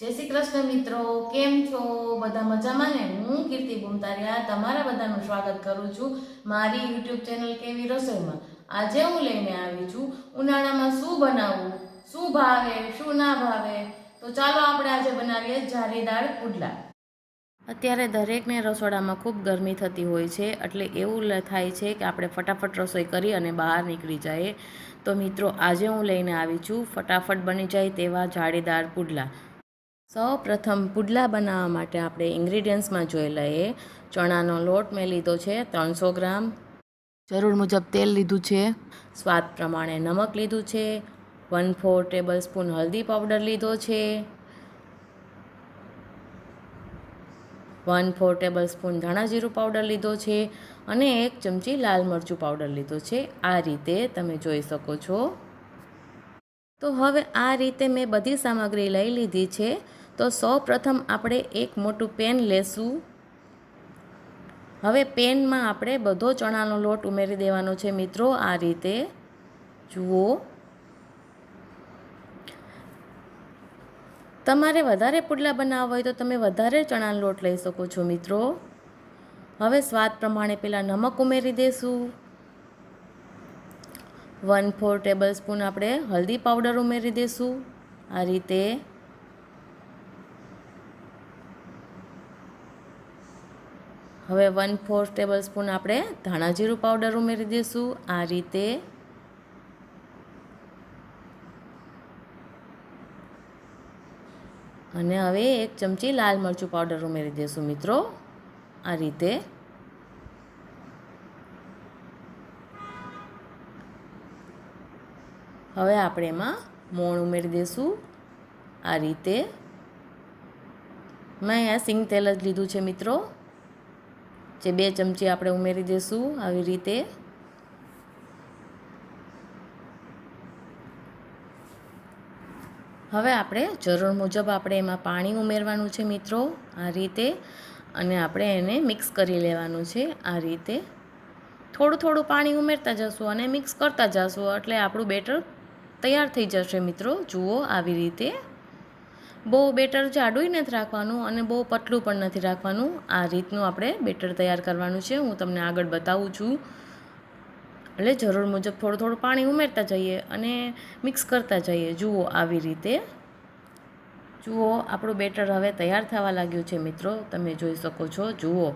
જય શ્રી કૃષ્ણ મિત્રો, કેમ છો? બધા મજામાં ને? હું કીર્તિ બુમતારિયા તમારા બધાનું સ્વાગત કરું છું મારી યુટ્યુબ ચેનલ કેવી રસોઈમાં. આજે હું લઈને આવી છું ઉનાળામાં શું બનાવવું શું ભાવે? શું ના ભાવે? તો ચાલો આપણે આજે બનાવીએ જારીદાર પુડલા. અત્યારે દરેકને રસોડામાં ખૂબ ગરમી થતી હોય છે, એટલે એવું થાય છે કે આપણે ફટાફટ રસોઈ કરી અને બહાર નીકળી જઈએ. તો મિત્રો, આજે હું લઈને આવી છું ફટાફટ બની જાય તેવા જાળીદાર પુડલા. સૌ પ્રથમ પુડલા બનાવવા માટે આપણે ઇન્ગ્રીડિયન્ટ્સમાં જોઈ લઈએ. ચણાનો લોટ મેં લીધો છે ત્રણસો ગ્રામ. જરૂર મુજબ તેલ લીધું છે. સ્વાદ પ્રમાણે નમક લીધું છે. વન ફોર ટેબલ સ્પૂન હલ્દી પાવડર લીધો છે. વન ફોર ટેબલ સ્પૂન ધાણા જીરું પાવડર લીધો છે અને એક ચમચી લાલ મરચું પાવડર લીધો છે. આ રીતે તમે જોઈ શકો છો. તો હવે આ રીતે મેં બધી સામગ્રી લઈ લીધી છે. તો સૌ પ્રથમ આપણે એક મોટું પેન લેશું. હવે પેનમાં આપણે બધો ચણાનો લોટ ઉમેરી દેવાનો છે મિત્રો આ રીતે. જુઓ. તમારે વધારે પુડલા બનાવવા હોય તો તમે વધારે ચણાનો લોટ લઈ શકો છો મિત્રો. હવે સ્વાદ પ્રમાણે પેલા નમક ઉમેરી દેશું. વન ફોર ટેબલ સ્પૂન આપણે હલ્દી પાવડર ઉમેરી દઈશું આ રીતે. હવે વન ફોર ટેબલ સ્પૂન આપણે ધાણા જીરું પાવડર ઉમેરી દઈશું. આ રીતે અને હવે એક ચમચી લાલ મરચું પાવડર ઉમેરી દઈશું મિત્રો. આ રીતે હવે આપણે એમાં મોણ ઉમેરી દઈશું. આ રીતે મેં અહીંયા સિંગ તેલ જ લીધું છે મિત્રો. જે બે ચમચી આપણે ઉમેરી દઈશું આવી રીતે. હવે આપણે જરૂર મુજબ આપણે એમાં પાણી ઉમેરવાનું છે મિત્રો, આ રીતે. અને આપણે એને મિક્સ કરી લેવાનું છે, આ રીતે. થોડું થોડું પાણી ઉમેરતા જશું અને મિક્સ કરતા જશું, એટલે આપણું બેટર તૈયાર થઈ જશે મિત્રો. જુઓ આવી રીતે. બહુ બેટર જાડુંય નથી રાખવાનું અને બહુ પતલું પણ નથી રાખવાનું. આ રીતનું આપણે બેટર તૈયાર કરવાનું છે. હું તમને આગળ બતાવું છું. એટલે જરૂર મુજબ થોડું થોડું પાણી ઉમેરતા જઈએ અને મિક્સ કરતા જઈએ. જુઓ આવી રીતે. જુઓ, આપણું બેટર હવે તૈયાર થવા લાગ્યું છે મિત્રો. તમે જોઈ શકો છો. જુઓ.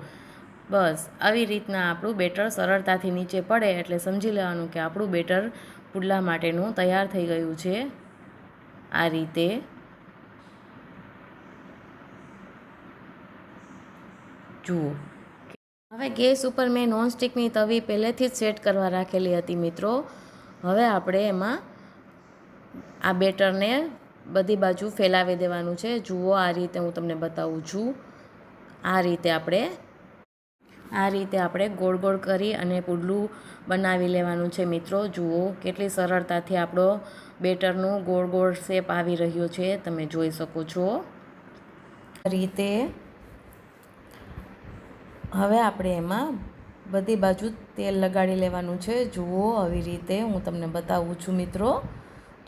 બસ, આવી રીતના આપણું બેટર સરળતાથી નીચે પડે એટલે સમજી લેવાનું કે આપણું બેટર પુડલા માટેનું તૈયાર થઈ ગયું છે. આ રીતે. જુઓ. હવે ગેસ ઉપર મેં નોનસ્ટિકની તવી પહેલેથી જ સેટ કરવા રાખેલી હતી મિત્રો. હવે આપણે એમાં આ બેટરને બધી બાજુ ફેલાવી દેવાનું છે. જુઓ, આ રીતે હું તમને બતાવું છું. આ રીતે આપણે, આ રીતે આપણે ગોળ ગોળ કરી અને પુડલું બનાવી લેવાનું છે મિત્રો. જુઓ, કેટલી સરળતાથી આપણો બેટરનું ગોળ ગોળ શેપ આવી રહ્યો છે. તમે જોઈ શકો છો. રીતે હવે આપણે એમાં બધી બાજુ તેલ લગાડી લેવાનું છે. જુઓ આવી રીતે હું તમને બતાવું છું મિત્રો.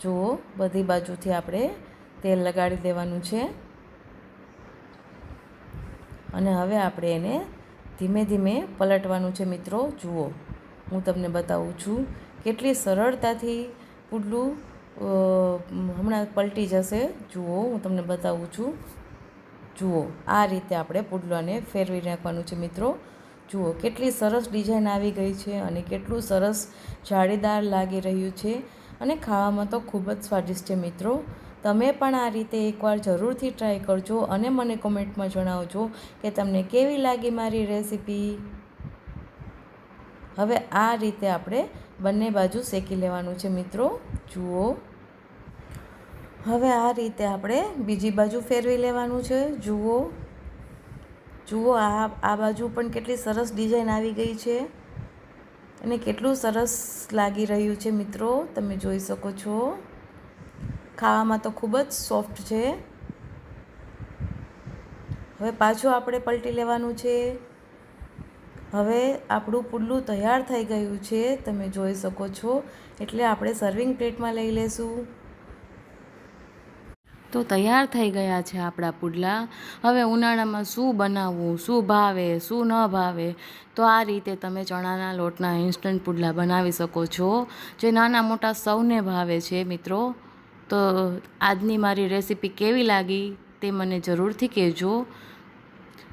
જુઓ બધી બાજુથી આપણે તેલ લગાડી દેવાનું છે. અને હવે આપણે એને ધીમે ધીમે પલટવાનું છે મિત્રો. જુઓ હું તમને બતાવું છું કેટલી સરળતાથી પુડલું હમણાં પલટી જશે. જુઓ હું તમને બતાવું છું. જુઓ, આ રીતે આપણે પુડલાને ફેરવી નાખવાનું છે મિત્રો. જુઓ, કેટલી સરસ ડિઝાઇન આવી ગઈ છે અને કેટલું સરસ જાળીદાર લાગી રહ્યું છે અને ખાવામાં તો ખૂબ જ સ્વાદિષ્ટ છે મિત્રો. તમે પણ આ રીતે એકવાર જરૂરથી ટ્રાય કરજો અને મને કોમેન્ટમાં જણાવજો કે તમને કેવી લાગી મારી રેસીપી. હવે આ રીતે આપણે બંને બાજુ શેકી લેવાનું છે મિત્રો. જુઓ. હવે આ રીતે આપણે બીજી બાજુ ફેરવી લેવાનું છે. જુઓ. જુઓ, આ આ બાજુ પણ કેટલી સરસ ડિઝાઇન આવી ગઈ છે. અને કેટલું સરસ લાગી રહ્યું છે મિત્રો, તમે જોઈ શકો છો. ખાવામાં તો ખૂબ જ સોફ્ટ છે. હવે પાછું આપણે પલટી લેવાનું છે. હવે આપણું પુલ્લું તૈયાર થઈ ગયું છે, તમે જોઈ શકો છો. એટલે આપણે સર્વિંગ પ્લેટમાં લઈ લેશું. તો તૈયાર થઈ ગયા છે આપણા પુડલા. હવે ઉનાળામાં શું બનાવવું, શું ભાવે, શું ન ભાવે? તો આ રીતે તમે ચણાના લોટના ઇન્સ્ટન્ટ પુડલા બનાવી શકો છો, જે નાના મોટા સૌને ભાવે છે મિત્રો. તો આજની મારી રેસીપી કેવી લાગી તે મને જરૂરથી કહેજો.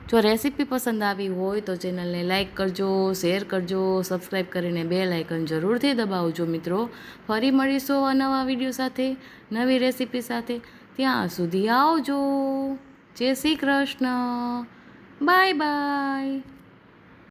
જો રેસીપી પસંદ આવી હોય તો ચેનલને લાઇક કરજો, શેર કરજો, સબસ્ક્રાઈબ કરીને બે લાઇકન જરૂરથી દબાવજો મિત્રો. ફરી મળીશું આ નવા વીડિયો સાથે, નવી રેસીપી સાથે. ત્યાં સુધી આવજો. જય શ્રી કૃષ્ણ. Bye bye.